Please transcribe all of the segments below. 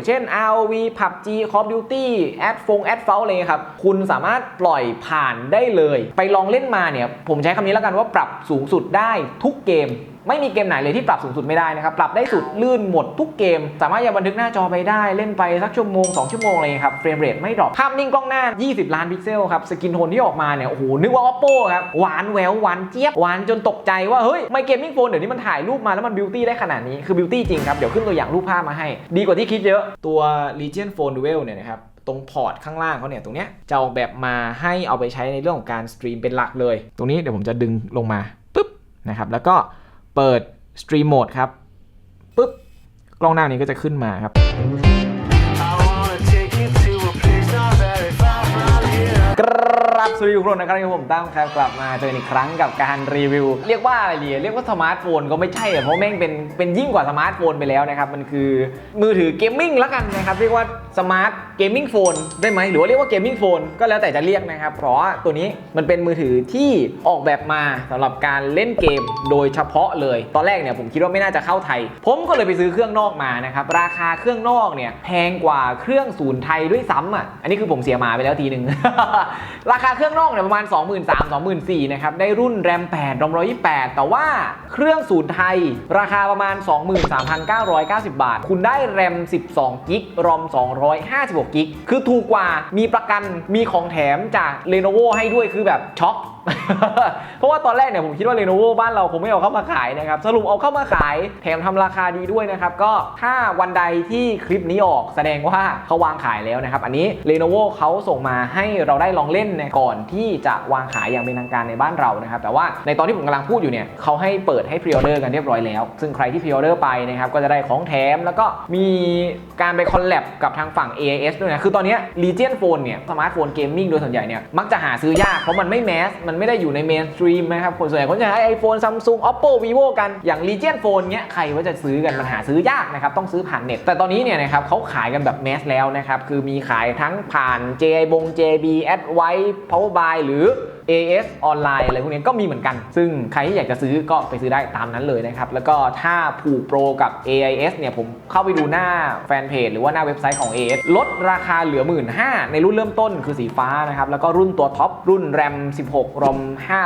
อย่างเช่น ROV PUBG Call of Duty แอดฟงแอดเฟลเลยครับ คุณสามารถปล่อยผ่านได้เลย ไปลองเล่นมาเนี่ย ผมใช้คำนี้แล้วกันว่าปรับสูงสุดได้ทุกเกม ไม่มีเกมไหนเลยที่ปรับสูงสุดไม่ได้นะครับ ปรับได้สุดลื่นหมดทุกเกม สามารถจะบันทึกหน้าจอไปได้เล่นไปสักชั่วโมง 2 ชั่วโมงเลยครับ เฟรมเรทไม่ดรอปภาพนิ่งกล้องหน้า 20 ล้านพิกเซลครับ สกินโทนที่ออกมาเนี่ย โอ้โห นึกว่า oppo ครับ หวานแหววหวานเจี๊ยบ หวานจนตกใจว่า เฮ้ย ไม่เกมมิ่งโฟนเดี๋ยวนี้มันถ่ายรูปมาแล้วมันบิวตี้ได้ขนาดนี้คือบิวตี้จริงครับเดี๋ยวขึ้นตัวอย่างรูปภาพมาให้ ดีกว่าที่คิดเยอะตัว Legion Phone Duel เนี่ยนะครับตรงพอร์ตข้างล่างเขาเนี่ยตรงเนี้ยจะออกแบบมาให้เอาไปใช้ในเรื่องของการสตรีมเป็นหลักเลย ตรงนี้เดี๋ยวผมจะดึงลงมาปุ๊บนะครับแล้วก็ เปิดสตรีมโหมดครับปุ๊บกล้องหน้านี้ก็จะขึ้นมาครับ ครับสวัสดีทุกคนนะครับที่ผมตั้มครับกลับมาเจออีกครั้งกับการรีวิว เรียกว่าอะไรดีเรียกว่าสมาร์ทโฟนก็ไม่ใช่อะเพราะแม่งเป็นเป็นยิ่งกว่าสมาร์ทโฟนไปแล้วนะครับ มันคือมือถือเกมมิ่งแล้วกันนะครับ เรียกว่าสมาร์ท เกมมิ่งโฟนได้ไหมหรือว่าเรียกว่าเกมมิ่งโฟนก็แล้วแต่จะเรียกนะครับ เพราะว่าตัวนี้มันเป็นมือถือที่ออกแบบมาสำหรับการเล่นเกมโดยเฉพาะเลย ตอนแรกเนี่ยผมคิดว่าไม่น่าจะเข้าไทย ผมก็เลยไปซื้อเครื่องนอกมานะครับ ราคาเครื่องนอกเนี่ยแพงกว่าเครื่องศูนย์ไทยด้วยซ้ำอะ อันนี้คือผมเสียมาไปแล้วทีหนึ่ง ราคาเครื่องนอกเนี่ยประมาณ 23,000 24,000นะครับ ได้รุ่นแรม8รอม128 แต่ว่าเครื่องศูนย์ไทย ราคาประมาณ 23,990 บาท คุณได้แรม 12 กิก รอม 256กิกคือถูกกว่ามีประกันมีของแถมจาก Lenovo ให้ด้วยคือแบบช็อกเพราะว่าตอนแรกเนี่ยผมคิดว่า Lenovo บ้านเราคงไม่เอาเข้ามาขายนะครับ สรุปเอาเข้ามาขาย แถมทำราคาดีด้วยนะครับ ก็ถ้าวันใดที่คลิปนี้ออกแสดงว่าเขาวางขายแล้วนะครับ อันนี้ Lenovo เขาส่งมาให้เราได้ลองเล่นในก่อนที่จะวางขายอย่างเป็นทางการในบ้านเรานะครับ แต่ว่าในตอนที่ผมกำลังพูดอยู่เนี่ยเขาให้เปิดให้พรีออเดอร์กันเรียบร้อยแล้ว ซึ่งใครที่พรีออเดอร์ไปนะครับก็จะได้ของแถมแล้วก็มีการไปคอลแลบกับทางฝั่ง AIS ด้วยนะคือตอนนี้ Legion Phone เนี่ยสมาร์ทโฟนเกมมิ่งโดยส่วนใหญ่เนี่ยมักจะหาซื้อยากเพราะมันไม่แมสมมันไม่ได้อยู่ในเมนสตรีมนะครับคนส่วนใหญ่คนจะใช้ iPhone Samsung Oppo Vivo กันอย่าง Legion Phone เนี้ยใครว่าจะซื้อกันมันหาซื้อยากนะครับต้องซื้อผ่านเน็ต แต่ตอนนี้เนี่ยนะครับเขาขายกันแบบแมสแล้วนะครับคือมีขายทั้งผ่าน JI บง JB Advice Powerbuy หรือ AS ออนไลน์อะไรพวกนี้ก็มีเหมือนกัน ซึ่งใครที่อยากจะซื้อก็ไปซื้อได้ตามนั้นเลยนะครับ แล้วก็ถ้าผูกโปรกับ AIS เนี่ยผมเข้าไปดูหน้าแฟนเพจหรือว่าหน้าเว็บไซต์ของ AS ลดราคาเหลือ 1 5ื่นในรุ่นเริ่มต้นคือสีฟ้านะครับ แล้วก็รุ่นตัวท็อปรุ่น RAM 16 ROM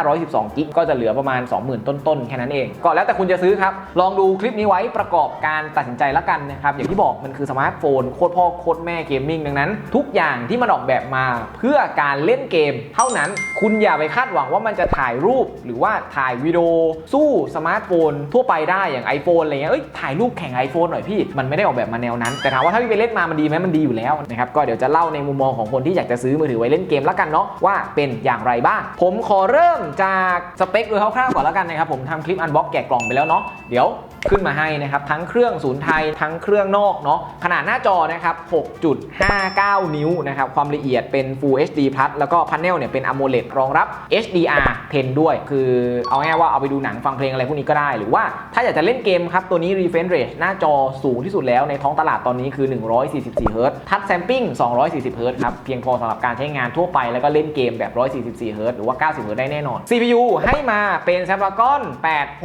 512 g b ก็จะเหลือประมาณ 20,000 ต้นๆ แค่นั้นเอง ก็แล้วแต่คุณจะซื้อครับ ลองดูคลิปนี้ไว้ประกอบการตัดสินใจละกันนะครับ อย่างที่บอกมันคือสมาร์ทโฟนโคตรพ่อโคตรแม่เกมมิ่งดังนั้น ทุกอย่างที่มันออกแบบมาเพื่อการเล่นเกม เท่านั้นคุณอย่าไปคาดหวังว่ามันจะถ่ายรูปหรือว่าถ่ายวิดีโอสู้สมาร์ทโฟนทั่วไปได้อย่าง iPhone อะไรเงี้ยเอ้ยถ่ายรูปแข่ง iPhone หน่อยพี่ มันไม่ได้ออกแบบมาแนวนั้น แต่ถามว่าถ้าพี่ไปเล่นมามันดีไหมมันดีอยู่แล้วนะครับก็เดี๋ยวจะเล่าในมุมมองของคนที่อยากจะซื้อมือถือไว้เล่นเกมและกันเนาะว่าเป็นอย่างไรบ้าง ผมขอเริ่มจากสเปคโดยคร่าวๆก่อนและกันนะครับผมทำคลิปอันบ็อกแกะกล่องไปแล้วเนาะเดี๋ยว ขึ้นมาให้นะครับ ทั้งเครื่องศูนย์ไทยทั้งเครื่องนอกเนาะขนาดหน้าจอนะครับ 6.59 นิ้วนะครับ ความละเอียดเป็น Full HD Plus แล้วก็พาเนลเนี่ยเป็น AMOLED รองรับ HDR 10 ด้วย คือเอาง่ายว่าเอาไปดูหนังฟังเพลงอะไรพวกนี้ก็ได้ หรือว่าถ้าอยากจะเล่นเกมครับ ตัวนี้ refresh rate หน้าจอสูงที่สุดแล้วในท้องตลาดตอนนี้คือ 144 Hz Touch Sampling 240 Hz ครับ เพียงพอสำหรับการใช้งานทั่วไปแล้วก็เล่นเกมแบบ 144 Hz หรือว่า 90 Hz ได้แน่นอน CPU ให้มาเป็น Snapdragon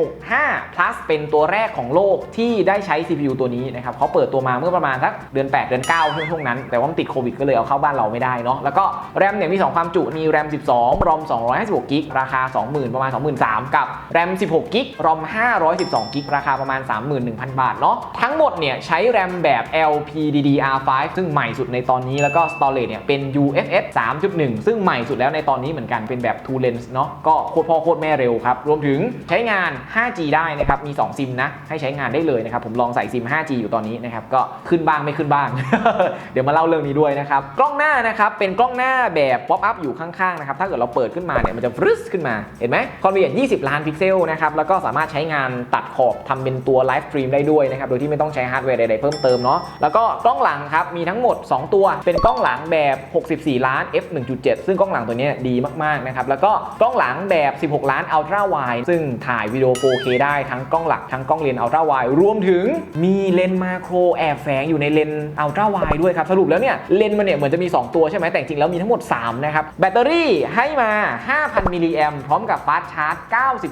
865 plus เป็นตัวแรกของโลกที่ได้ใช้ CPU ตัวนี้นะครับเขาเปิดตัวมาเมื่อประมาณสักเดือน 8 เดือน 9 ช่วงช่วงนั้น แต่ว่ามันติดโควิดก็เลยเอาเข้าบ้านเราไม่ได้เนาะแล้วก็แรมเนี่ยมี 2 ความจุมีแรม 12 รอม 256กิกราคา 20,000 ประมาณ 23,000 กับแรม 16กิกรอม 512กิกราคาประมาณ 31,000 บาทเนาะทั้งหมดเนี่ยใช้แรมแบบ LPDDR5 ซึ่งใหม่สุดในตอนนี้แล้วก็ storage เนี่ยเป็น UFS 3.1 ซึ่งใหม่สุดแล้วในตอนนี้เหมือนกันเป็นแบบ Two Lens เนาะก็โคตรพ่อโคตรแม่เร็วครับรวมถึงใช้งาน 5G ได้นะครับมี 2 ซิมนะให้ใช้งานได้เลยนะครับผมลองใส่ซิม 5G อยู่ตอนนี้นะครับก็ขึ้นบ้างไม่ขึ้นบ้าง เดี๋ยวมาเล่าเรื่องนี้ด้วยนะครับกล้องหน้านะครับเป็นกล้องหน้าแบบป๊อปอัพอยู่ข้างๆนะครับถ้าเกิดเราเปิดขึ้นมาเนี่ยมันจะฟรึสขึ้นมาเห็นไหมความละเอียด 20 ล้านพิกเซลนะครับแล้วก็สามารถใช้งานตัดขอบทำเป็นตัวไลฟ์สตรีมได้ด้วยนะครับโดยที่ไม่ต้องใช้ฮาร์ดแวร์ใดๆเพิ่มเติมเนาะแล้วก็กล้องหลังครับมีทั้งหมด 2 ตัว เป็นกล้องหลังแบบ 64 ล้าน f 1.7 ซึ่งกล้องหลังตัวนี้ดีมากๆนะครับแล้วก็กล้องหลังแบบ 16 ล้าน ultra wide ซึ่งถ่ายวิดีโอ 4K ได้ทั้งกล้องหลักทั้งกล้องเลนอัลตราไวรวมถึงมีเลนมาโครแอบแฝงอยู่ในเลนอัลตราไวด้วยครับ สรุปแล้วเนี่ยเลนมันเนี่ยเหมือนจะมี 2 ตัวใช่ไหมแต่จริงแล้วมีทั้งหมด 3 นะครับ แบตเตอรี่ให้มา 5,000 มิลลิแอมพร้อมกับฟาสชาร์จ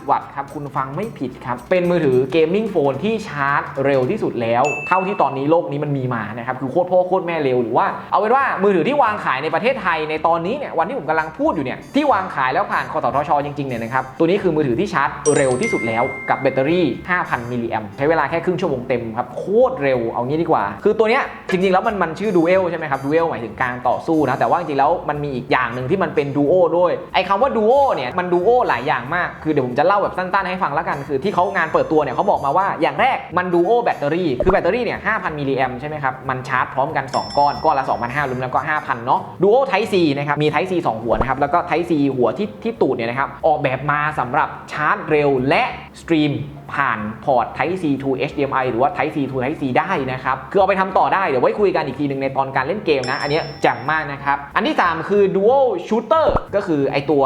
90 วัตต์ครับ คุณฟังไม่ผิดครับ เป็นมือถือเกมมิ่งโฟนที่ชาร์จเร็วที่สุดแล้ว เท่าที่ตอนนี้โลกนี้มันมีมานะครับคือโคตรพ่อโคตรแม่เร็วหรือว่าเอาเป็นว่ามือถือที่วางขายในประเทศไทยในตอนนี้เนี่ยวันที่ผมกำลังพูดอยู่เนี่ยที่วางขายแล้วผ่านคอสทชจริงๆเนี่ยนะครับตัวนี้คือมือถือที่ชาร์จเร็วที่สุดแล้วกับแบตเตอรี่ 5,000มิลลิแอมใช้เวลาแค่ครึ่งชั่วโมงเต็มครับโคตรเร็วเอางี้ดีกว่า คือตัวเนี้ยจริงๆแล้วมันมันชื่อดูเอลใช่ไหมครับดูเอลหมายถึงการต่อสู้นะแต่ว่าจริงๆแล้วมันมีอีกอย่างหนึ่งที่มันเป็นดูโอด้วยไอ้คำว่าดูโอเนี่ยมันดูโอหลายอย่างมากคือเดี๋ยวผมจะเล่าแบบสั้นๆให้ฟังแล้วกันคือที่เขางานเปิดตัวเนี่ยเขาบอกมาว่าอย่างแรกมันดูโอแบตเตอรี่คือแบตเตอรี่เนี่ย5,000มิลลิแอมใช่ไหมครับมันชาร์จพร้อมกัน 2 ก้อนก้อนละ2,500รวมแล้วก็5,000เนาะดูโอไทป์ C นะครับมี Type C 2หัวนะครับแล้วก็ Type C หัวที่ที่ตูดเนี่ยนะครับออกแบบมาสำหรับชาร์จเร็วและสตรีม ผ่านพอร์ต Type C to HDMI หรือว่า Type C to Type C ได้นะครับ คือเอาไปทำต่อได้ เดี๋ยวไว้คุยกันอีกทีหนึ่งในตอนการเล่นเกมนะ อันนี้จ่มมากนะครับ อันที่ 3 คือ Dual Shooter ก็คือไอตัว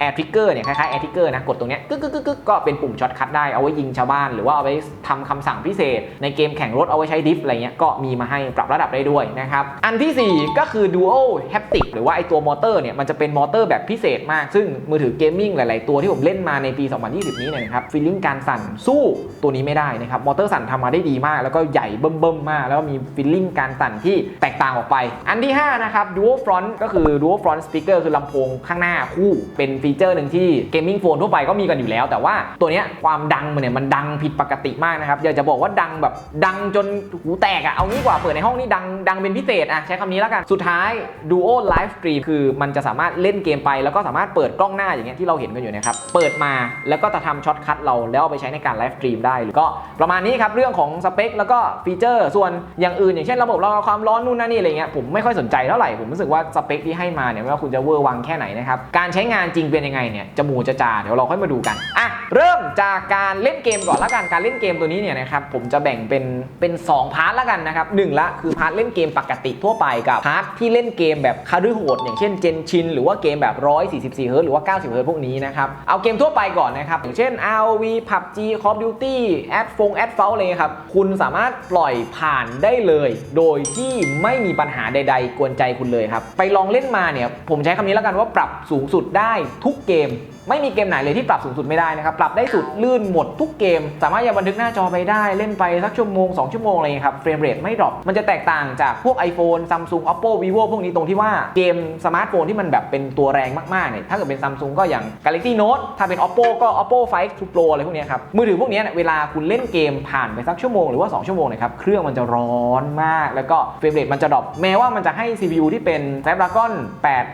Air Trigger เนี่ยคล้ายๆ Air Trigger นะ กดตรงเนี้ยกึกกึกกึกกึกก็เป็นปุ่มช็อตคัทได้เอาไว้ยิงชาวบ้าน หรือว่าเอาไว้ทำคำสั่งพิเศษ ในเกมแข่งรถเอาไว้ใช้ดิฟอะไรเงี้ยก็มีมาให้ปรับระดับได้ด้วยนะครับอันทีสี่ 4 ก็คือ Dual Haptic หรือว่าไอตัวมอเตอร์เนี่ยมันจะเป็นมอเตอร์แบบพิเศษมากซึ่งมือถือเกมมิ่งหลาย ๆ ตัวที่ผมเล่นมาในปี 2020 นี้เนี่ยนะครับฟีลลิ่งการสั่นสู้ตัวนี้ไม่ได้นะครับมอเตอร์สั่นทำมาได้ดีมาก แล้วก็ใหญ่เบิ่มๆมาก แล้วก็มีฟีลลิ่งการสั่นที่แตกต่างออกไป อันที่ 5 นะครับ Dual Front ก็คือ Dual Front Speaker คือลำโพงข้างหน้าคู่ เป็นฟีเจอร์หนึ่งที่เกมมิ่งโฟนทั่วไปก็มีกันอยู่แล้ว แต่ว่าตัวเนี้ยความดังมันเนี่ยมันดังผิดปกติมากนะครับอยากจะบอกว่าดังแบบดังจนหูแตกอะเอางี้กว่าเปิดในห้องนี่ดังดังเป็นพิเศษอะใช้คำนี้แล้วกันสุดท้าย Duo Live Stream คือมันจะสามารถเล่นเกมไป แล้วก็สามารถเปิดกล้องหน้าอย่างเงี้ยที่เราเห็นกันอยู่นะครับเปิดมาแล้วก็จะทำช็อตคัทเราแล้วเอาไปใช้ในการไลฟ์สตรีมได้หรือก็ประมาณนี้ครับเรื่องของสเปคแล้วก็ฟีเจอร์ส่วนอย่างอื่น อย่างเช่นระบบรองรับความร้อนนู่นนั่นนี่อะไรเงี้ยผมไม่ค่อยสนใจเท่าไหร่ผมรู้สึกว่าสเปคที่ให้มาเนี่ยไม่ว่าคุณจะเวอร์วังแค่ไหนนะครับการใช้งานจริงเป็นยังไงเนี่ยจะหมูจะจาเดี๋ยวเราค่อยมาดูกันอะเริ่มจากการเล่นเกมก่อนละกันการเล่นเกมตัวนี้เนี่ยนะครับผมจะแบ่งเป็นเป็น2พาร์ทละกันนะครับหนึ่งละคือพาร์ทเล่นเกมปกติทั่วไปกับพาร์ทที่เล่นเกมแบบคาร์ดโหดอย่างเช่นเจนชินหรือว่าเกมแบบ144เฮิร์ตหรือว่า90เฮิร์ตพวกนี้นะครับเอาเกมทั่วไปก่อนนะครับอย่างเช่น ROV PUBG คอฟดิวตี้แอดฟงแอดเฟลเลยครับ คุณสามารถปล่อยผ่านได้เลย โดยที่ไม่มีปัญหาใด ๆ กวนใจคุณเลยครับ ไปลองเล่นมาเนี่ย ผมใช้คำนี้แล้วกันว่าปรับสูงสุดได้ทุกเกม ไม่มีเกมไหนเลยที่ปรับสูงสุดไม่ได้นะครับ ปรับได้สุดลื่นหมดทุกเกม สามารถยังบันทึกหน้าจอไปได้ เล่นไปสักชั่วโมง 2 ชั่วโมงอะไรอย่างเงี้ยครับ เฟรมเรทไม่ดรอป มันจะแตกต่างจากพวก iPhone Samsung Oppo Vivo พวกนี้ตรงที่ว่าเกมสมาร์ทโฟนที่มันแบบเป็นตัวแรงมากๆเนี่ยถ้าเกิดเป็น Samsung ก็อย่าง Galaxy Note ถ้าเป็น Oppo ก็ Oppo 5 2 Pro อะไรพวกนี้ครับ มือถือพวกเนี้ยเวลาคุณเล่นเกมผ่านไปสักชั่วโมงหรือว่า 2 ชั่วโมงนะครับเครื่องมันจะร้อนมาก แล้วก็เฟรมเรทมันจะดรอปแม้ว่ามันจะให้ CPU ที่เป็น Snapdragon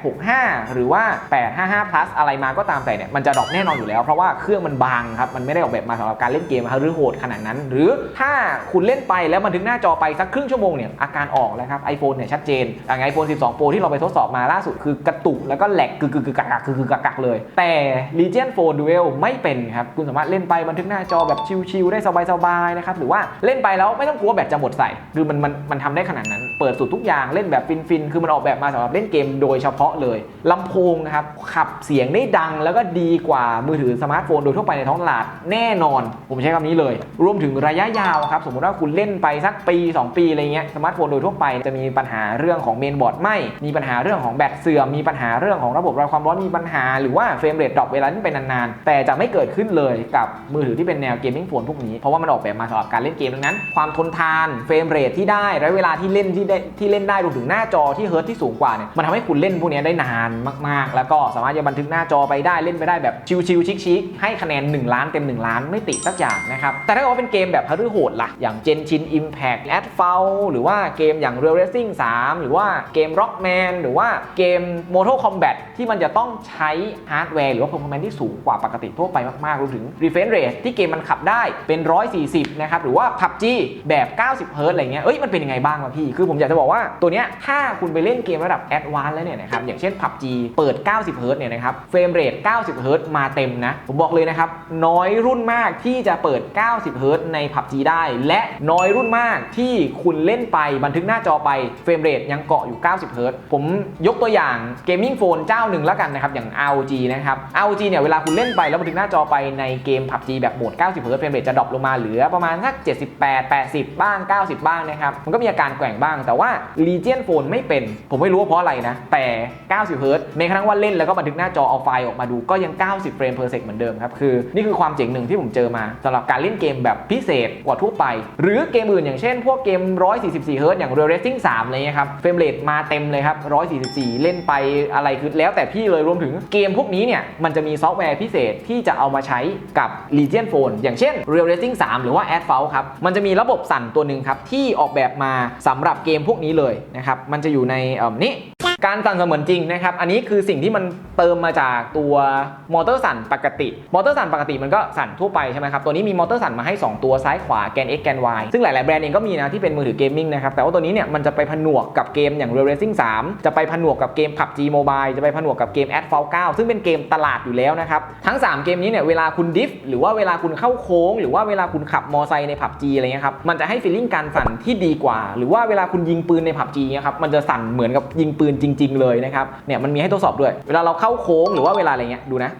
865 หรือว่า 855 plus อะไรมาก็ตามแต่เนี่ยมันจะดรอปแน่นอนอยู่แล้ว เพราะว่าเครื่องมันบางครับมันไม่ได้ออกแบบมาสำหรับการเล่นเกมหรือโหดขนาดนั้น หรือถ้าคุณเล่นไปแล้วบันทึกหน้าจอไปสักครึ่งชั่วโมงเนี่ยอาการออกแล้วครับ iPhone เนี่ยชัดเจนอย่างไอโฟน12 Pro ที่เราไปทดสอบมาล่าสุดคือกระตุกแล้วก็แหลกกึกกึกกักกักกึกกักกักเลย แต่ Legion 4 Duel ไม่เป็นครับคุณสามารถเล่นไปบันทึกหน้าจอแบบชิลๆได้สบายๆนะครับหรือว่าเล่นไปแล้วไม่ต้องกลัวแบตจะหมดใส่คือมันมันมันทำได้ขนาดนั้น เปิดสุดทุกอย่างเล่นแบบฟินๆคือมันออกแบบมาสำหรับเล่นเกมโดยเฉพาะเลยลำโพงนะครับขับเสียงได้ดังแล้วก็ดีกว่ามือถือสมาร์ทโฟนโดยทั่วไปในท้องตลาดแน่นอน ผมใช้คำนี้เลย รวมถึงระยะยาวครับ สมมติว่าคุณเล่นไปสักปี 2 ปีอะไรเงี้ยสมาร์ทโฟนโดยทั่วไปจะมีปัญหาเรื่องของเมนบอร์ดไหมมีปัญหาเรื่องของแบตเสื่อมมีปัญหาเรื่องของระบบระบายความร้อนมีปัญหาหรือว่าเฟรมเรทดรอปเวลาเล่นไปนานๆแต่จะไม่เกิดขึ้นเลยกับมือถือที่เป็นแนวเกมมิ่งโฟนพวกนี้เพราะว่ามันออกแบบมาสำหรับการเล่นเกมดังนั้น ความทนทานเฟรมเรทที่ได้และเวลาที่เล่นที่ได้ที่เล่นได้รวมถึงหน้าจอที่เฮิร์ตที่สูงกว่าเนี่ยมันทำให้คุณเล่นพวกนี้ได้นานมาก ๆ แล้วก็สามารถจะบันทึกหน้าจอไปได้เล่นไปได้แบบชิลๆชิคๆให้คะแนน 1 ล้านเต็ม 1 ล้านไม่ติดสักอย่างนะครับ แต่ถ้าเกิดว่าเป็นเกมแบบฮาร์ดโหดล่ะ อย่าง Genshin Impact a d f a l หรือว่าเกมอย่าง Real Racing 3หรือว่าเกม Rockman หรือว่าเกม Mortal Kombat ที่มันจะต้องใช้ฮาร์ดแวร์หรือว่า performance ที่สูงกว่าปกติทั่วไปมากๆรวมถึง refresh rate ที่เกมมันขับได้เป็น 140 นะครับ หรือว่า PUBG แบบ 90 Hz อะไรเงี้ยเอ้ยมันเป็นยังไงบ้างวะพี่ คือผมอยากจะบอกว่าตัวเนี้ยถ้าคุณไปเล่นเกมระดับ Advanced แล้วเนี่ยนะครับอย่างเช่น PUBG เปิด 90 Hz เนี่ยนะครับเฟรมเรท90 90เฮิรตซ์มาเต็มนะ ผมบอกเลยนะครับ น้อยรุ่นมากที่จะเปิด 90เฮิรตใน PUBG ได้ และน้อยรุ่นมากที่คุณเล่นไปบันทึกหน้าจอไปเฟรมเรทยังเกาะอยู่ 90เฮิรตผมยกตัวอย่างเกมมิ่งโฟนเจ้าหนึ่งแล้วกันนะครับ อย่าง ROG นะครับ ROG เนี่ยเวลาคุณเล่นไปแล้วบันทึกหน้าจอไปในเกม PUBG แบบโหมด 90เฮิรตเฟรมเรทจะดรอปลงมาเหลือประมาณสัก 78 80 บ้าง 90 บ้างนะครับ มันก็มีอาการแกว่งบ้าง แต่ว่า Legion Phone ไม่เป็น ผมไม่รู้ว่าเพราะอะไรนะ แต่ 90เฮิรตซ์แม้กระทั่งว่าเล่นแล้วก็บันทึกหน้าจอเอาไฟล์ออกมาดูก็ยัง 90 เฟรม per sec เหมือนเดิมครับ คือนี่คือความเจ๋งหนึ่งที่ผมเจอมาสำหรับการเล่นเกมแบบพิเศษกว่าทั่วไป หรือเกมอื่นอย่างเช่น พวกเกม 144 เฮิร์ตอย่าง Real Racing 3อะไรเงี้ยครับเฟรมเรทมาเต็มเลยครับ 144 เล่นไปอะไรคือแล้วแต่พี่เลยรวมถึงเกมพวกนี้เนี่ยมันจะมีซอฟต์แวร์พิเศษที่จะเอามาใช้กับ Legion Phone อย่างเช่น Real Racing 3 หรือว่า a d f a u l ครับมันจะมีระบบสั่นตัวหนึ่งครับที่ออกแบบมาสำหรับเกมพวกนี้เลยนะครับมันจะอยู่ในนี้การสั่นเสมือนจริงนะครับ อันนี้คือสิ่งที่มันเติมมาจากตัวมอเตอร์สั่นปกติ มอเตอร์สั่นปกติมันก็สั่นทั่วไปใช่ไหมครับ ตัวนี้มีมอเตอร์สั่นมาให้ 2 ตัวซ้ายขวาแกน X แกน Y ซึ่งหลาย ๆ แบรนด์เองก็มีนะที่เป็นมือถือเกมมิ่งนะครับ แต่ว่าตัวนี้เนี่ยมันจะไปผนวกกับเกมอย่าง Real Racing 3 จะไปผนวกกับเกม PUBG Mobile จะไปผนวกกับเกม Asphalt 9 ซึ่งเป็นเกมตลาดอยู่แล้วนะครับ ทั้ง 3 เกมนี้เนี่ยเวลาคุณดิฟหรือว่าเวลาคุณเข้าโค้ง หรือว่าเวลาคุณขับมอไซค์ใน PUBG อะไรเงี้ยครับ มันจะให้ฟีลลิ่งการสั่นที่ดีกว่า หรือว่าเวลาคุณยิงปืนใน PUBG เนี่ยครับ มันจะสั่นเหมือนกับยิงปืนจริง ๆ เลยนะครับ เนี่ยมันมีให้ทดสอบด้วย เวลาเราเข้าโค้งหรือว่าเวลาอะไรเงี้ยดูนะ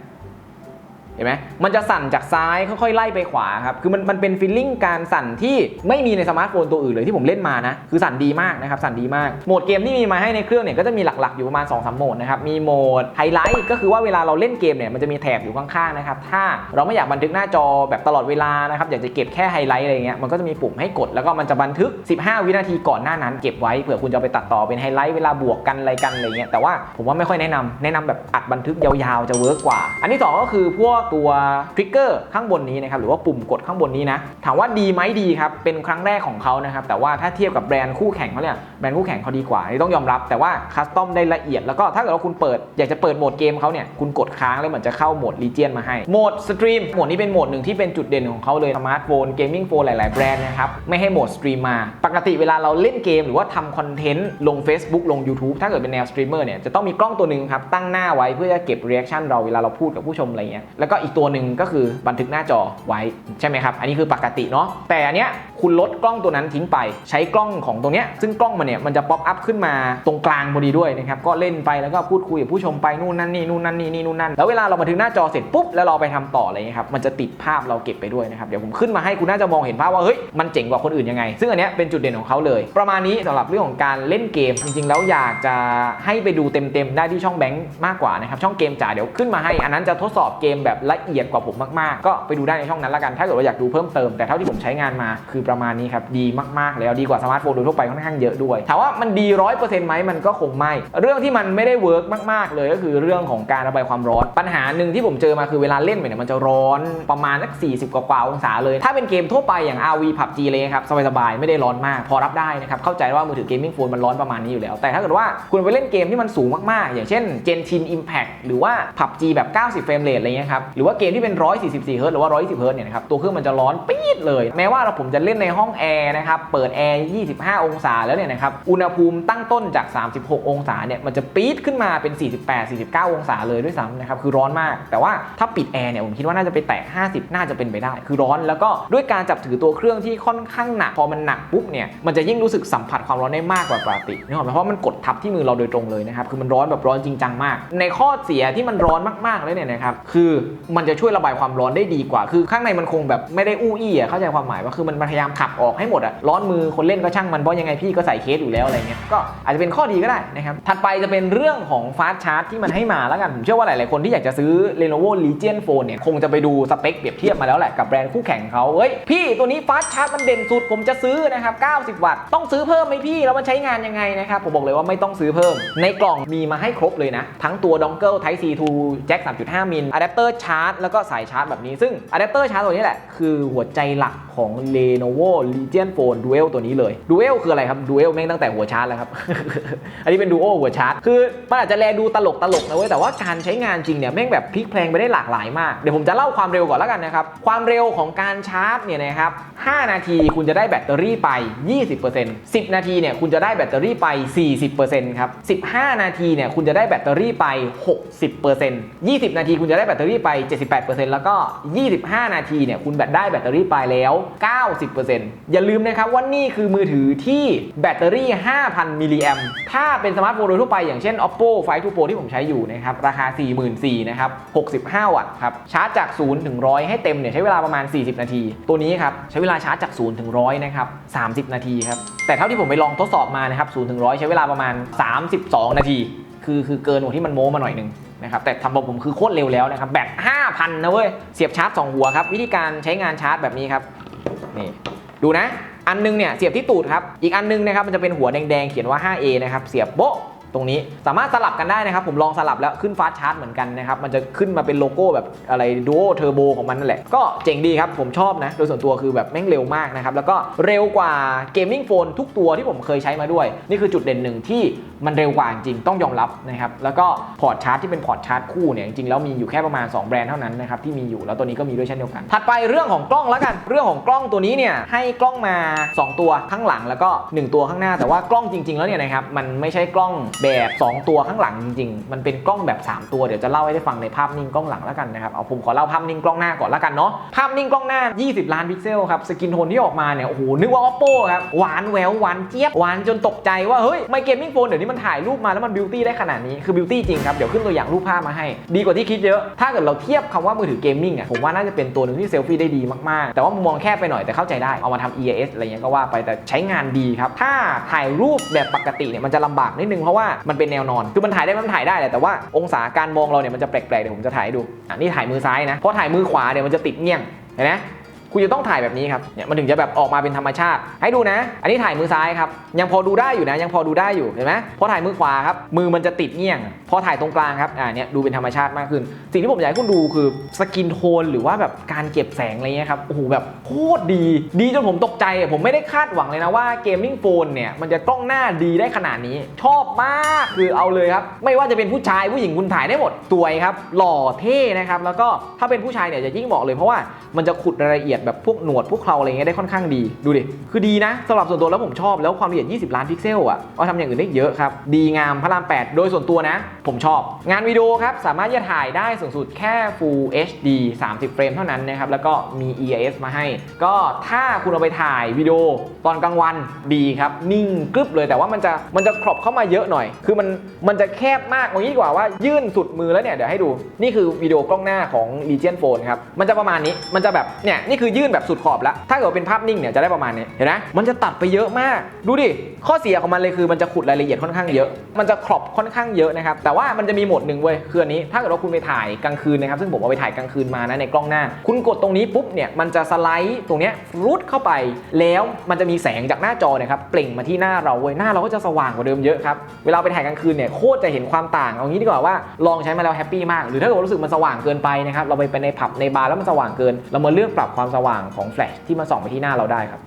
เห็นไหมมันจะสั่นจากซ้ายค่อยๆไล่ไปขวาครับ คือมันมันเป็นฟีลลิ่งการสั่นที่ไม่มีในสมาร์ทโฟนตัวอื่นเลยที่ผมเล่นมานะ คือสั่นดีมากนะครับ สั่นดีมาก โหมดเกมที่มีมาให้ในเครื่องเนี่ยก็จะมีหลักๆอยู่ประมาณ2อสโหมดนะครับ มีโหมดไฮไลท์ก็คือว่าเวลาเราเล่นเกมเนี่ยมันจะมีแถบอยู่ข้างๆนะครับ ถ้าเราไม่อยากบันทึกหน้าจอแบบตลอดเวลานะครับ อยากจะเก็บแค่ไฮไลท์อะไรเงี้ย มันก็จะมีปุ่มให้กดแล้วก็มันจะบันทึก 15 วินาทีก่อนหน้านั้นเก็บไว้เผื่อคุณจะไปตัดต่อเป็นไฮไลท์เวลาบวกกันอะไรกันอะไรเงี้ย แต่ว่าผมว่าไม่ค่อยแนะนำแนะนำแบบอัดบันทึกยาวๆจะเวิร์กกว่า อันที่สองก็คือพวกตัวทริกเกอร์ข้างบนนี้นะครับหรือว่าปุ่มกดข้างบนนี้นะถามว่าดีไหมดีครับเป็นครั้งแรกของเขานะครับแต่ว่าถ้าเทียบกับแบรนด์คู่แข่งเขาเนี่ยแบรนด์คู่แข่งเขาดีกว่านี่ต้องยอมรับ แต่ว่าคัสตอมได้ละเอียดแล้วก็ถ้าเกิดว่าคุณเปิดอยากจะเปิดโหมดเกมเขาเนี่ยคุณกดค้างแล้วเหมือนจะเข้าโหมดลีเจียนมาให้โหมดสตรีมโหมดนี้เป็นโหมดหนึ่งที่เป็นจุดเด่นของเขาเลยสมาร์ทโฟนเกมมิ่งโฟนหลาย ๆ แบรนด์นะครับไม่ให้โหมดสตรีมมา ปกติเวลาเราเล่นเกม หรือว่าทำคอนเทนต์ลง Facebook ลง YouTube ถ้าเกิดเป็นแนวสตรีมเมอร์เนี่ยจะต้องมีกล้องตัวหนึ่งครับตั้งหน้าไว้เพื่อจะเก็บเรีแอคชั่นเราเวลาเราพูดกับผู้ชมอะไรเงี้ยแล้วก็อีกตัวหนึ่งก็คือบันทึกหน้าจอไว้ใช่ไหมครับ อันนี้คือปกติเนาะแต่อันเนี้ยคุณลดกล้องตัวนั้นทิ้งไปใช้กล้องของตรงเนี้ยซึ่งกล้องมันเนี่ยมันจะป๊อปอัพขึ้นมาตรงกลางพอดีด้วยนะครับก็เล่นไปแล้วก็พูดคุยกับผู้ชมไปนู่นนั่นนี่นู่นนั่นนี่นี่นู่นนั่นแล้วเวลาเราบันทึกหน้าจอเสร็จปุ๊บแล้วเราไปทำต่ออะไรเงี้ยครับมันจะติดภาพเราเก็บไปด้วยนะครับเดี๋ยวผมขึ้นมาให้คุณน่าจะมองเห็นภาพว่าเฮ้ยมันเจ๋งกว่าคนอื่นยังไง ซึ่งอันเนี้ยเป็นจุดเด่นของเขาเลย ประมาณนี้สำหรับเรื่องของการเล่นเกม จริงๆ แล้วอยากจะให้ไปดูเต็มๆได้ที่ช่องแบงค์มากกว่านะครับช่องเกมจ๋าเดี๋ยวขึ้นมาให้อันนั้นจะทดสอบเกมแบบละเอียดกว่าผมมากๆ ก็ไปดูได้ในช่องนั้นละกัน ถ้าเกิดว่าอยากดูเพิ่มเติมแต่เท่าที่ผมใช้งานมาคือประมาณนี้ครับดีมากๆ แล้วดีกว่าสมาร์ทโฟนโดยทั่วไปค่อนข้างเยอะด้วยถามว่ามันดีร้อยเปอร์เซ็นต์ไหมมันก็คงไม่เรื่องที่มันไม่ได้เวิร์กมากๆ เลยก็คือเรื่องของการระบายความร้อน ปัญหาหนึ่งที่ผมเจอมาคือเวลาเล่นไปเนี่ยมันจะร้อนประมาณสัก 40 กว่าองศาเลย ถ้าเป็นเกมทั่วไปอย่าง RV PUBG เลยครับสบายๆไม่ได้ร้อนมากพอรับได้นะครับเข้าใจว่ามือถือเกมมิ่งโฟนมันร้อนประมาณนี้อยู่แล้ว แต่ถ้าเกิดว่าคุณไปเล่นเกมที่มันสูงมากๆ อย่างเช่น Genshin Impact หรือว่า PUBG แบบ 90 เฟรมเรทอะไรเงี้ยครับหรือว่าเกมที่เป็น 144เฮิร์ตซ์หรือว่า120เฮิร์ตซ์เนี่ยนะครับตัวเครื่องมันจะร้อนปี๊ดเลย แม้ว่าเราผมจะเล่นในห้องแอร์นะครับเปิดแอร์ 25 องศาแล้วเนี่ยนะครับอุณหภูมิตั้งต้นจาก 36 องศาเนี่ยมันจะปี๊ดขึ้นมาเป็น 48 49 องศาเลยด้วยซ้ำนะครับคือร้อนมาก แต่ว่าถ้าปิดแอร์เนี่ยผมคิดว่าน่าจะไปแตะ50 น่าจะเป็นไปได้ คือร้อนแล้วก็ด้วยการจับถือตัวเครื่องที่ค่อนข้างหนักพอมันหนักปุ๊บเนี่ยมันจะยิ่งรู้สึกสัมผัสความร้อนได้มากกว่าปกตินึกออกไหมเพราะมันกดทับที่มือเราโดยตรงเลยนะครับคือมันร้อนแบบร้อนจริงจังมาก ในข้อเสียที่มันร้อนมากๆเลยเนี่ยนะครับคือมันจะช่วยระบายความร้อนได้ดีกว่า คือข้างในมันคงแบบไม่ได้อู้อี้อะเข้าใจความหมายว่าคือมันพยายามขับออกให้หมดอะร้อนมือคนเล่นก็ช่างมันเพราะยังไงพี่ก็ใส่เคสอยู่แล้วอะไรเงี้ยก็อาจจะเป็นข้อดีก็ได้นะครับถัดไปจะเป็นเรื่องของฟาสชาร์จที่มันให้มาแล้วกันผมเชื่อว่าหลาย ๆ คนที่อยากจะซื้อ Lenovo Legion Phone เนี่ยคงจะไปดูสเปคเปรียบเทียบมาแล้วแหละกับแบรนด์คู่แข่งเขาเฮ้ยพี่ตัวนี้ฟาสชาร์จมันเด่นสุดผมจะซื้อนะครับ90 วัตต์ต้องซื้อเพิ่มไหมพี่แล้วมันใช้งานยังไงนะครับผมบอกเลยว่าไม่ต้องซื้อเพิ่ม ในกล่องมีมาให้ครบเลยนะทั้งตัวดองเกิล Type C to Jack 3.5มิลอะแดปเตอร์ชาร์จ แล้วก็สายชาร์จแบบนี้ ซึ่งอะแดปเตอร์ชาร์จตัวนี้แหละ คือหัวใจหลักของ Lenovo Legion Phone Duel ตัวนี้เลย Duel คืออะไรครับ Duel แม่งตั้งแต่หัวชาร์จแล้วครับ อันนี้เป็น Duo หัวชาร์จ คือมันอาจจะแลดูตลกตลกนะเว้ย แต่ว่าการใช้งานจริงเนี่ยแม่งแบบพลิกแพลงไปได้หลากหลายมาก เดี๋ยวผมจะเล่าความเร็วก่อนแล้วกันนะครับ ความเร็วของการชาร์จเนี่ยนะครับ 5 นาทีคุณจะได้แบตเตอรี่ไป 20% 10 นาทีเนี่ยคุณจะได้แบตเตอรี่ไป 40%ครับ 15 นาทีเนี่ยคุณจะได้แบตเตอรี่ไป 60% 20 นาทีคุณจะได้แบตเตอรี่ไป78%แล้วก็ 25 นาทีเนี่ยคุณแบตได้แบตเตอรี่ไปแล้ว 90%อย่าลืมนะครับว่านี่คือมือถือที่แบตเตอรี่ 5,000 มิลลิแอมถ้าเป็นสมาร์ทโฟนโดยทั่วไปอย่างเช่น oppo find 2 pro ที่ผมใช้อยู่นะครับราคา 44,000นะครับ65 วัตต์ครับชาร์จจาก 0 ถึง 100 ให้เต็มเนี่ยใช้เวลาประมาณ 40 นาที ตัวนี้ครับใช้เวลาชาร์จจาก 0 ถึง 100 นะครับ 30 นาทีครับแต่เท่าที่ผมไปลองทดสอบมานะครับ0ถึง 100 ใช้เวลาประมาณ 32 นาที คือคือเกินกว่าที่มันโม้มาหน่อยนึง นะครับแต่ทำบอผมคือโคตรเร็วแล้วนะครับแบต5,000 นะเว้ย เสียบชาร์จ 2 หัวครับ วิธีการใช้งานชาร์จแบบนี้ครับนี่ดูนะ อันนึงเนี่ยเสียบที่ตูดครับ อีกอันนึงนะครับมันจะเป็นหัวแดงๆ เขียนว่า 5A นะครับ เสียบโบ๊ะ ตรงนี้สามารถสลับกันได้นะครับ ผมลองสลับแล้วขึ้นฟาสชาร์จเหมือนกันนะครับ มันจะขึ้นมาเป็นโลโก้แบบอะไรดูโอเทอร์โบของมันนั่นแหละ ก็เจ๋งดีครับ ผมชอบนะ โดยส่วนตัวคือแบบแม่งเร็วมากนะครับ แล้วก็เร็วกว่าเกมมิ่งโฟนทุกตัวที่ผมเคยใช้มาด้วย นี่คือจุดเด่นหนึ่งที่มันเร็วกว่าจริงต้องยอมรับนะครับ แล้วก็พอร์ตชาร์จที่เป็นพอร์ตชาร์จคู่เนี่ยจริงๆแล้วมีอยู่แค่ประมาณ 2 แบรนด์เท่านั้นนะครับที่มีอยู่แล้วตัวนี้ก็มีด้วยเช่นเดียวกัน ถัดไปเรื่องของกล้องแล้วกัน เรื่องของกล้องตัวนี้เนี่ยให้กล้องมา 2 ตัวข้างหลังแล้วก็ 1 ตัวข้างหน้าแต่ว่ากล้องจริง ๆแล้วเนี่ยนะครับมันไม่ใช่กล้องแบบ 2 ตัวข้างหลังจริงๆ มันเป็นกล้องแบบ 3 ตัว เดี๋ยวจะเล่าให้ได้ฟังในภาพนิ่งกล้องหลังแล้วกันนะครับ เอาผมขอเล่าภาพนิ่งกล้องหน้าก่อนแล้วกันเนาะ ภาพนิ่งกล้องหน้า 20 ล้านพิกเซลครับ สกินโทนที่ออกมาเนี่ย โอ้โห นึกว่า oppo ครับ หวานแหววหวานเจี๊ยบ หวานจนตกใจว่า เฮ้ย ไมเกมมิ่งโฟนเดี๋ยวนี้มันถ่ายรูปมาแล้วมันบิวตี้ได้ขนาดนี้ คือบิวตี้จริงครับ เดี๋ยวขึ้นตัวอย่างรูปภาพมาให้ ดีกว่าที่คิดเยอะ ถ้าเกิดเราเทียบคำว่ามือถือเกมมิ่งอะ ผมว่าน่าจะเป็นตัวหนึ่งที่เซลฟี่ได้ดีมากๆ แต่ว่ามุมมองแคบไปหน่อยแต่เข้าใจได้ เอามาทำ EAS อะไรเงี้ยก็ว่าไปแต่ใช้งานดีครับถ้าถ่ายรูปแบบปกติเนี่ยมันจะลำบากนิดนึงเพราะว่ามันเป็นแนวนอน คือมันถ่ายได้มันถ่ายได้แหละแต่ว่าองศาการมองเราเนี่ยมันจะแปลกๆเดี๋ยวผมจะถ่ายให้ดูอะนี่ถ่ายมือซ้ายนะเพราะถ่ายมือขวาเดี๋ยวมันจะติดเงี้ยงเห็นไหม คุณจะต้องถ่ายแบบนี้ครับเนี่ยมันถึงจะแบบออกมาเป็นธรรมชาติ ให้ดูนะ อันนี้ถ่ายมือซ้ายครับยังพอดูได้อยู่นะ ยังพอดูได้อยู่เห็นไหมพอถ่ายมือขวาครับมือมันจะติดเงี่ยง พอถ่ายตรงกลางครับอ่าเนี่ยดูเป็นธรรมชาติมากขึ้น สิ่งที่ผมอยากให้คุณดูคือสกินโทนหรือว่าแบบการเก็บแสงอะไรเงี้ยครับโอ้โหแบบโคตรดี ดีจนผมตกใจผมไม่ได้คาดหวังเลยนะว่าเกมมิ่งโฟนเนี่ยมันจะกล้องหน้าดีได้ขนาดนี้ ชอบมากคือเอาเลยครับไม่ว่าจะเป็นผู้ชายผู้หญิงคุณถ่ายได้หมดสวยครับหล่อเท่นะครับแล้วก็ถ้าเป็นผู้ชายเนี่ยจะยิ่งบอกเลยเพราะว่ามันจะขุดรายละเอียดแบบพวกหนวดพวกเคราอะไรเงี้ยได้ค่อนข้างดี ดูดิ คือดีนะสำหรับส่วนตัวแล้วผมชอบแล้วความละเอียด 20 ล้านพิกเซลอะเอาทำอย่างอื่นได้เยอะครับ ดีงามพระราม 8 โดยส่วนตัวนะ ผมชอบ งานวิดีโอครับ สามารถจะถ่ายได้สูงสุดแค่ Full HD 30 เฟรมเท่านั้นนะครับ แล้วก็มี EIS มาให้ ก็ถ้าคุณเอาไปถ่ายวิดีโอตอนกลางวันดีครับ นิ่งกรึบเลยแต่ว่ามันจะมันจะครอบเข้ามาเยอะหน่อย คือมันมันจะแคบมากเอางี้ดีกว่าว่ายื่นสุดมือแล้วเนี่ยเดี๋ยวให้ดูนี่คือวิดีโอกล้องหน้าของ Legion Phone ครับมันจะประมาณนี้มันจะแบบเนี่ยนี่คือยื่นแบบสุดขอบแล้ว ถ้าเกิดเป็นภาพนิ่งเนี่ยจะได้ประมาณนี้ เห็นไหมมันจะตัดไปเยอะมาก ดูดิ ข้อเสียของมันเลยคือมันจะขุดรายละเอียดค่อนข้างเยอะ มันจะครอบค่อนข้างเยอะนะครับ แต่ว่ามันจะมีโหมดหนึ่งเว้ย คืออันนี้ ถ้าเกิดว่าคุณไปถ่ายกลางคืนนะครับ ซึ่งผมเอาไปถ่ายกลางคืนมานะในกล้องหน้า คุณกดตรงนี้ปุ๊บเนี่ย มันจะสไลด์ตรงเนี้ยรูดเข้าไป แล้วมันจะมีแสงจากหน้าจอเนี่ยครับ เปล่งมาที่หน้าเราเว้ย หน้าเราก็จะสว่างกว่าเดิมเยอะครับ เวลาไปถ่ายกลางคืนเนี่ยโคตรจะเห็นความต่าง เอางี้ดีกว่าว่าลองใช้มาแล้วแฮปปี้มาก หรือถ้าเกิดว่ารู้สึกมันสว่างเกินไปนะครับ เราไปไปในผับในบาร์แล้วมันสว่างเกิน เรามาเลือกปรับความสว่างของแฟลชที่มาส่องไปที่หน้าเราได้ครับ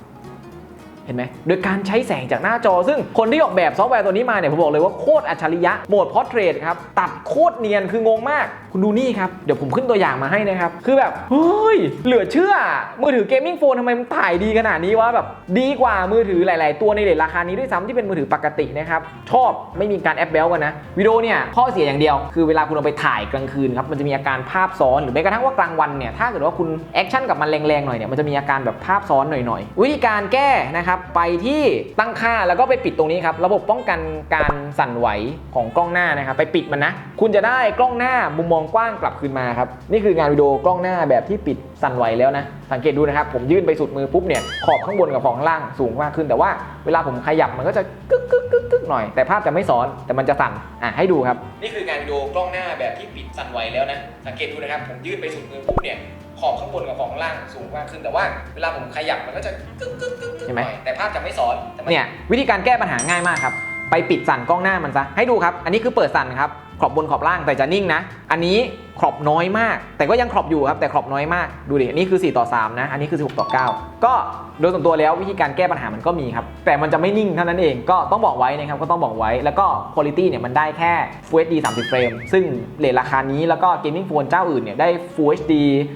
เห็นไหมโดยการใช้แสงจากหน้าจอ ซึ่งคนที่ออกแบบซอฟต์แวร์ตัวนี้มาเนี่ยผมบอกเลยว่าโคตรอัจฉริยะโหมดพอร์เทรตครับตัดโคตรเนียนคืองงมาก คุณดูนี่ครับ เดี๋ยวผมขึ้นตัวอย่างมาให้นะครับ คือแบบเฮ้ยเหลือเชื่อ มือถือเกมมิ่งโฟนทำไมมันถ่ายดีขนาดนี้วะแบบดีกว่ามือถือหลาย ๆ ตัวในเลทราคานี้ด้วยซ้ำที่เป็นมือถือปกตินะครับชอบไม่มีการแอปเบลกันนะวิดีโอเนี่ยข้อเสียอย่างเดียว คือเวลาคุณเอาไปถ่ายกลางคืนครับมันจะมีอาการภาพซ้อนหรือแม้กระทั่งว่ากลางวันเนี่ยถ้าเกิดว่าคุณแอคชั่นกับมันแรงๆหน่อยเนี่ยมันจะมีอาการแบบภาพซ้อนหน่อยๆวิธีการแก้นะครับไปที่ตั้งค่าแล้วก็ไปปิดตรงนี้ครับระบบป้องกันการสั่นไหวของกล้องหน้านะครับไปปิดมันนะคุณจะได้กล้องหน้ามุมมองกว้างกลับคืนมาครับ นี่คืองานวิดีโอกล้องหน้าแบบที่ปิดสั่นไหวแล้วนะ สังเกตดูนะครับ ผมยื่นไปสุดมือปุ๊บเนี่ยขอบข้างบนกับขอบข้างล่างสูงมากขึ้น แต่ว่าเวลาผมขยับมันก็จะกึกกึกกึกกึกหน่อย แต่ภาพจะไม่ซ้อนแต่มันจะสั่นอะให้ดูครับ นี่คืองานวิดีโอกล้องหน้าแบบที่ปิดสั่นไหวแล้วนะ สังเกตดูนะครับ ผมยื่นไปสุดมือปุ๊บเนี่ยขอบข้างบนกับขอบข้างล่างสูงมากขึ้น แต่ว่าเวลาผมขยับมันก็จะกึกกึกกึกกึกหน่อยแต่ภาพจะไม่ซ้อนเนี่ยวิธีการแก้ปัญหาง่ายมากครับ ไปปิดสั่นกล้องหน้ามันซะให้ดูครับ อันนี้คือเปิดสั่นครับขอบบนขอบล่างแต่จะนิ่งนะ อันนี้ขอบน้อยมาก แต่ก็ยังขอบอยู่ครับแต่ขอบน้อยมากดูดิอันนี้คือ 4 ต่อ 3 นะ อันนี้คือ 16 ต่อ 9 ก็ โดยส่วนตัวแล้ววิธีการแก้ปัญหามันก็มีครับ แต่มันจะไม่นิ่งเท่านั้นเองก็ต้องบอกไว้นะครับก็ต้องบอกไว้แล้วก็คุณภาพเนี่ยมันได้แค่ Full HD 30 เฟรมซึ่งเลทราคานี้แล้วก็เกมมิ่งโฟนเจ้าอื่นเนี่ยได้ Full HD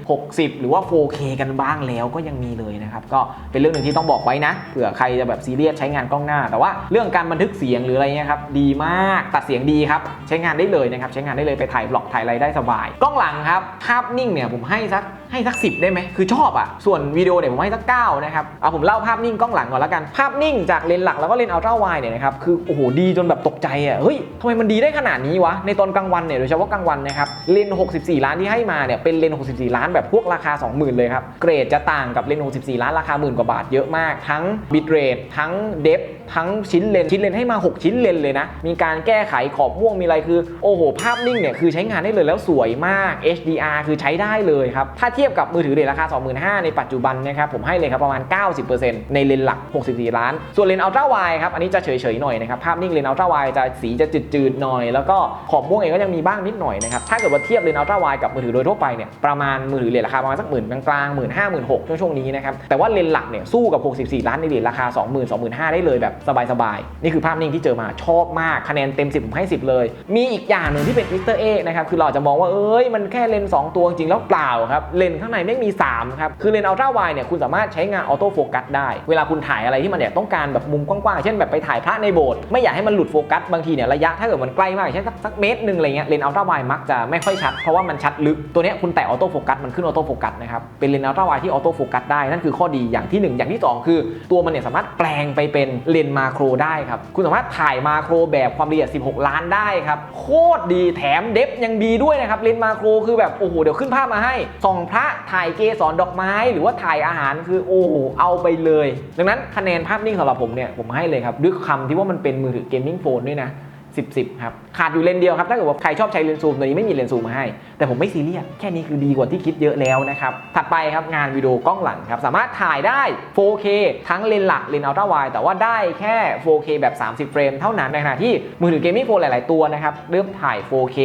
60 หรือว่า 4K กันบ้างแล้วก็ยังมีเลยนะครับก็เป็นเรื่องหนึ่งที่ต้องบอกไว้นะเผื่อใครจะแบบซีเรียสใช้งานกล้องหน้า แต่ว่าเรื่องการบันทึกเสียงหรืออะไรเงี้ยครับดีมากตัดเสียงดีครับใช้งานได้เลยนะครับใช้งานได้เลยไปถ่ายบล็อกถ่ายอะไรได้สบาย กล้องหลังครับภาพนิ่งเนี่ยผมให้สักให้สักสิได้ไหมคือชอบอะส่วนวิดีโอเนี่ยผมให้สัก9นะครับเอาผมเล่าภาพนิ่งกล้องหลังก่อนแล้วกัน ภาพนิ่งจากเลนส์หลักแล้วก็เลนส์อัลตร้าไวเนี่ยนะครับคือโอ้โหดีจนแบบตกใจอะเฮ้ยทำไมมันดีได้ขนาดนี้วะในตอนกลางวันเนี่ยโดยเฉพาะกลางวันนะครับเลนส์64 ล้านที่ให้มาเนี่ยเป็นเลนส์64 ล้านแบบพวกราคา 20,000 เลยครับเกรดจะต่างกับเลนส์64 ล้านราคาหมื่นกว่าบาทเยอะมาก ทั้งบิตเรททั้งเดฟทั้งชิ้นเลนชิ้นเลนให้มา 6 ชิ้นเลนเลยนะ มีการแก้ไขขอบม่วงมีอะไรคือโอ้โหภาพนิ่งเนี่ยคือใช้งานได้เลยแล้วสวยมาก HDR คือใช้ได้เลยครับถ้าเทียบกับมือถือเรทราคา 25,000ในปัจจุบันนะครับผมให้เลยครับประมาณ 90%ในเลนหลัก 64 ล้าน ส่วนเลนอัลตร้าไวครับอันนี้จะเฉยๆหน่อยนะครับภาพนิ่งเลนอัลตร้าไวจะสีจะจืดๆหน่อย แล้วก็ขอบม่วงเองก็ยังมีบ้างนิดหน่อยนะครับถ้าเกิดว่าเทียบเลนอัลตร้าไวกับมือถือโดยทั่วไปเนี่ยประมาณมือถือเรทราคาประมาณสักหมื่นกลางๆหมื่นห้าหมื่นหกช่วงนี้นะครับแต่ว่าเลนหลักเนี่ยสู้กับ 64 ล้านในเรทราคา 20,000 25,000ได้เลยแบบสบายๆนี่คือภาพนิ่งที่เจอมาชอบมากคะแนนเต็ม 10 ผมให้ 10 เลย มีอีกอย่างหนึ่งที่เป็นอีสเตอร์เอ็กนะครับคือเราจะมองว่าเอ้ยมันแค่เลน2ตัวจริงๆแล้วเปล่าครับเลนส์ข้างในไม่มี 3 ครับ คือเลนส์อัลตร้าไวเนี่ยคุณสามารถใช้งานออโต้โฟกัสได้ เวลาคุณถ่ายอะไรที่มันเนี่ยต้องการแบบมุมกว้างๆ เช่นแบบไปถ่ายพระในโบสถ์ไม่อยากให้มันหลุดโฟกัสบางทีเนี่ยระยะถ้าเกิดมันใกล้มากเช่นสักสักเมตรหนึ่งอะไรเงี้ยเลนส์อัลตร้าไวมักจะไม่ค่อยชัดเพราะว่ามันชัดลึกตัวเนี้ยคุณแตะออโต้โฟกัสมันขึ้นออโต้โฟกัสนะครับเป็นเลนส์อัลตร้าไวที่ออโต้โฟกัสได้นั่นคือข้อดีอย่างที่หนึ่งอย่างที่สองคือ ตัวมันเนี่ยสามารถแปลงไปเป็นเลนส์มาโครได้ครับคุณสามารถถ่ายมาโครแบบความละเอียด 16 ล้านได้ครับโคตรดีแถมเดฟยังดีด้วยนะครับเลนส์มาโครคือแบบโอ้โหเดี๋ยวขึ้นภาพมาให้ส่องพระถ่ายเกสรดอกไม้ หรือว่าถ่ายอาหารคือโอ้โหเอาไปเลย ดังนั้นคะแนนภาพนิ่งสำหรับผมเนี่ยผมให้เลยครับด้วยคำที่ว่ามันเป็นมือถือเกมมิ่งโฟนด้วยนะ 10 10ครับขาดอยู่เลนเดียวครับถ้าเกิดว่าใครชอบใช้เลนส์ซูมตัวนี้ไม่มีเลนส์ซูมมาให้ แต่ผมไม่ซีเรียสแค่นี้คือดีกว่าที่คิดเยอะแล้วนะครับถัดไปครับงานวิดีโอกล้องหลังครับสามารถถ่ายได้ 4K ทั้งเลนหลักเลนอัลตร้าไวแต่ว่าได้แค่ 4K แบบ 30 เฟรมเท่านั้นในขณะที่มือถือเกมมิ่งโฟนหลาย ๆ ตัวนะครับเริ่มถ่าย 4K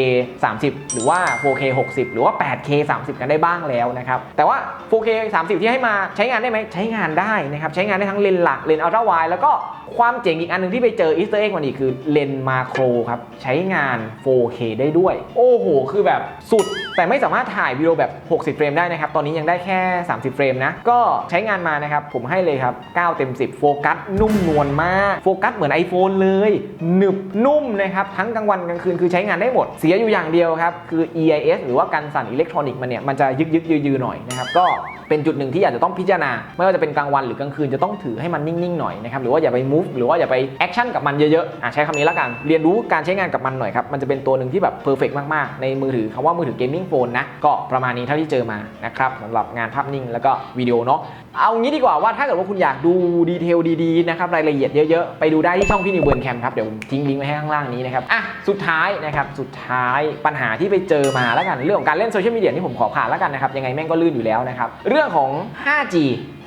30 หรือว่า 4K 60 หรือว่า 8K 30 กันได้บ้างแล้วนะครับแต่ว่า 4K 30 ที่ให้มาใช้งานได้ไหมใช้งานได้นะครับใช้งานได้ทั้งเลนหลักเลนอัลตร้าไวแล้วก็ความเจ๋งอีกอันนึงที่ไปเจออีสเตอร์เอ็กมันอีกคือเลนมาโครครับ ใช้งาน 4K ได้ด้วย โอ้โห คือแบบสุด แต่ไม่สามารถถ่ายวิดีโอแบบ 60 เฟรมได้นะครับ ตอนนี้ยังได้แค่ 30 เฟรมนะ ก็ใช้งานมานะครับ ผมให้เลยครับ 9 เต็ม 10 โฟกัสนุ่มนวลมาก โฟกัสเหมือน iPhone เลย หนึบนุ่มนะครับ ทั้งกลางวันกลางคืนคือใช้งานได้หมด เสียอยู่อย่างเดียวครับ คือ EIS หรือว่าการสั่นอิเล็กทรอนิกส์มันเนี่ยมันจะยึกยึกยือยือหน่อยนะครับ ก็เป็นจุดหนึ่งที่อาจจะต้องพิจารณา ไม่ว่าจะเป็นกลางวันหรือกลางคืนจะต้องถือให้มันนิ่งๆหน่อยนะครับหรือว่าอย่าไป move หรือว่าอย่าไปแอคชั่นกับมันเยอะๆอะใช้คำนี้แล้วกันเรียนรู้การใช้งานกับมันหน่อยครับ มันจะเป็นตัวหนึ่งที่แบบเพอร์เฟกมาก ๆ ในมือถือคำว่ามือถือเกมมิ่งโฟนนะ ก็ประมาณนี้เท่าที่เจอมานะครับสำหรับงานภาพนิ่งแล้วก็วิดีโอเนาะ เอางี้ดีกว่าว่าถ้าเกิดว่าคุณอยากดูดีเทลดีๆนะครับรายละเอียดเยอะ ๆ ไปดูได้ที่ช่องพี่นิวเบิร์นแคมครับ เดี๋ยวผมทิ้งลิงก์ไว้ให้ข้างล่างนี้นะครับ อะ สุดท้ายนะครับ สุดท้ายปัญหาที่ไปเจอมาแล้วกัน เรื่องของการเล่นโซเชียลมีเดียที่ผมขอผ่านแล้วกันนะครับ ยังไงแม่งก็ลื่นอยู่แล้วนะครับ เรื่องของ 5G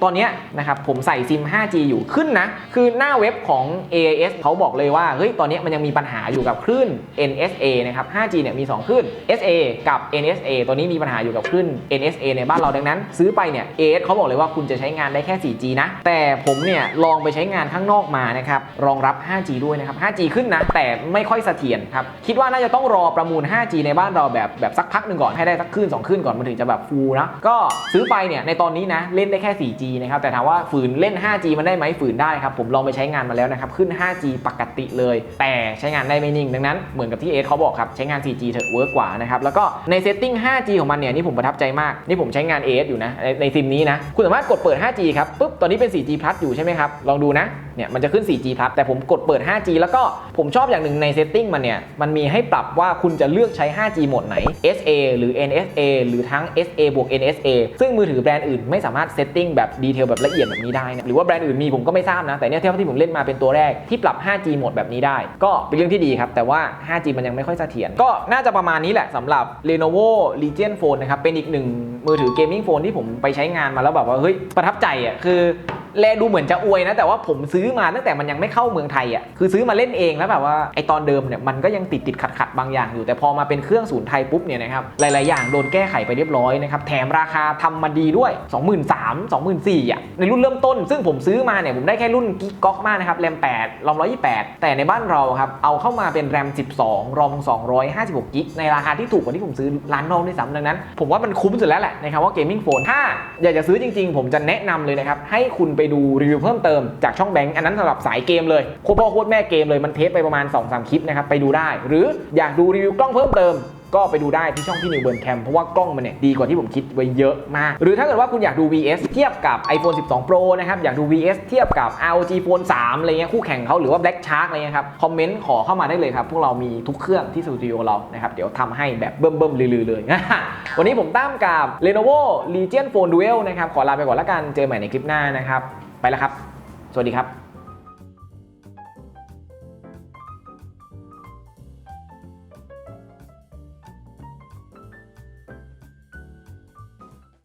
ตอนนี้นะครับผมใส่ซิม 5G อยู่ขึ้นนะ คือหน้าเว็บของ AIS เขาบอกเลยว่าเฮ้ยตอนนี้มันยังมีปัญหาอยู่กับคลื่น NSA นะครับ 5G เนี่ยมี 2 คลื่น SA กับ NSA ตัวนี้มีปัญหาอยู่กับคลื่น NSA ในบ้านเราดังนั้น ซื้อไปเนี่ย AIS เขาบอกเลยว่าคุณจะใช้งานได้แค่ 4G นะ แต่ผมเนี่ยลองไปใช้งานข้างนอกมานะครับรองรับ 5G ด้วยนะครับ 5G ขึ้นนะ แต่ไม่ค่อยเสถียรครับคิดว่าน่าจะต้องรอประมูล 5G ในบ้านเราแบบแบบสักพักหนึ่งก่อนให้ได้สักคลื่น2คลื่นก่อนมันถึงจะแบบฟูลนะก็ซื้อไปเนี่ยในตอนนี้นะเล่นได้แค่ 4G นะครับแต่ถามว่าฝืนเล่น 5G มันได้ไหมฝืนได้ครับผมลองไปใช้งานมาแล้วนะครับขึ้น 5G ปกติเลย แต่ใช้งานได้ไม่นิ่ง ดังนั้นเหมือนกับที่เอสเขาบอกครับใช้งาน 4G เถอะเวิร์กกว่านะครับแล้วก็ในเซตติ้ง 5G ของมันเนี่ยนี่ผมประทับใจมากนี่ผมใช้งาน AS อยู่นะในในซิมนี้นะคุณสามารถกดเปิด 5G ครับปุ๊บตอนนี้เป็น 4G plus อยู่ใช่ไหมครับลองดูนะเนี่ยมันจะขึ้น 4G plus แต่ผมกดเปิด 5G แล้วก็ผมชอบอย่างหนึ่งในเซตติ้งมันเนี่ยมันมีให้ปรับว่าคุณจะเลือกใช้ 5G โหมดไหน SA หรือ NSA หรือทั้ง SA บวก NSA ซึ่งมือถือแบรนด์อื่นไม่สามารถเซตติ้งแบบดีเทลแบบละเอียดแบบนี้ได้นะหรือว่าแบรนด์อื่นมีผมก็ไม่ทราบนะแต่เนี่ยเท่าที่ผมเล่นมาเป็นตัวแรกที่ปรับ 5G โหมดแบบนี้ได้ ก็เป็นเรื่องที่ดีครับแต่ว่า 5G มันยังไม่ค่อยเสถียรก็น่าจะประมาณนี้แหละสำหรับ Lenovo Legion Phone นะครับเป็นอีกหนึ่งมือถือเกมมิ่งโฟนที่ผมไปใช้งานมาแล้วแบบว่าเฮ้ยประทับใจอะคือ แลดูเหมือนจะอวยนะ แต่ว่าผมซื้อมาตั้งแต่มันยังไม่เข้าเมืองไทยอะคือซื้อมาเล่นเองแล้วแบบว่าไอตอนเดิมเนี่ยมันก็ยังติดติดขัดขัดบางอย่างอยู่แต่พอมาเป็นเครื่องศูนย์ไทยปุ๊บเนี่ยนะครับหลาย ๆ อย่างโดนแก้ไขไปเรียบร้อยนะครับแถมราคาทำมาดีด้วย 23,000 2 4 0 0อะในรุ่นเริ่มต้น ซึ่งผมซื้อมาเนี่ยผมได้แค่รุ่นกิ๊กก๊อกมากนะครับแรม8รอม128 แต่ในบ้านเราครับเอาเข้ามาเป็นแรม 12 รอม 256กิกในราคาที่ถูกกว่าที่ผมซื้อร้านนอกด้วยซ้ำดังนั้น ผมว่ามันคุ้มสุดแล้วแหละนะครับว่าเกมมิ่งโฟนถ้าอยากจะซื้อจริง ๆ ผมจะแนะนำเลยนะครับให้คุณไปดูรีวิวเพิ่มเติมจากช่องแบงค์อันนั้นสำหรับสายเกมเลยโคตรพ่อโคตรแม่เกมเลยมันเทสไปประมาณ2-3คลิปนะครับไปดูได้ หรืออยากดูรีวิวกล้องเพิ่มเติม ก็ไปดูได้ที่ช่องพี่นิวเบิร์นแคมเพราะว่ากล้องมันเนี่ยดีกว่าที่ผมคิดไว้เยอะมาก หรือถ้าเกิดว่าคุณอยากดู VS เทียบกับ iPhone 12 Pro นะครับ อยากดู VS เทียบกับ ROG Phone 3 อะไรเงี้ยคู่แข่งเขาหรือว่า Black Shark อะไรเงี้ยครับ คอมเมนต์ขอเข้ามาได้เลยครับ พวกเรามีทุกเครื่องที่สตูดิโอเรานะครับ เดี๋ยวทำให้แบบเบิ่มๆลือๆเลย วันนี้ผมตั้มกับ Lenovo Legion Phone Duel นะครับ ขอลาไปก่อนแล้วกัน เจอใหม่ในคลิปหน้านะครับ ไปแล้วครับ สวัสดีครับ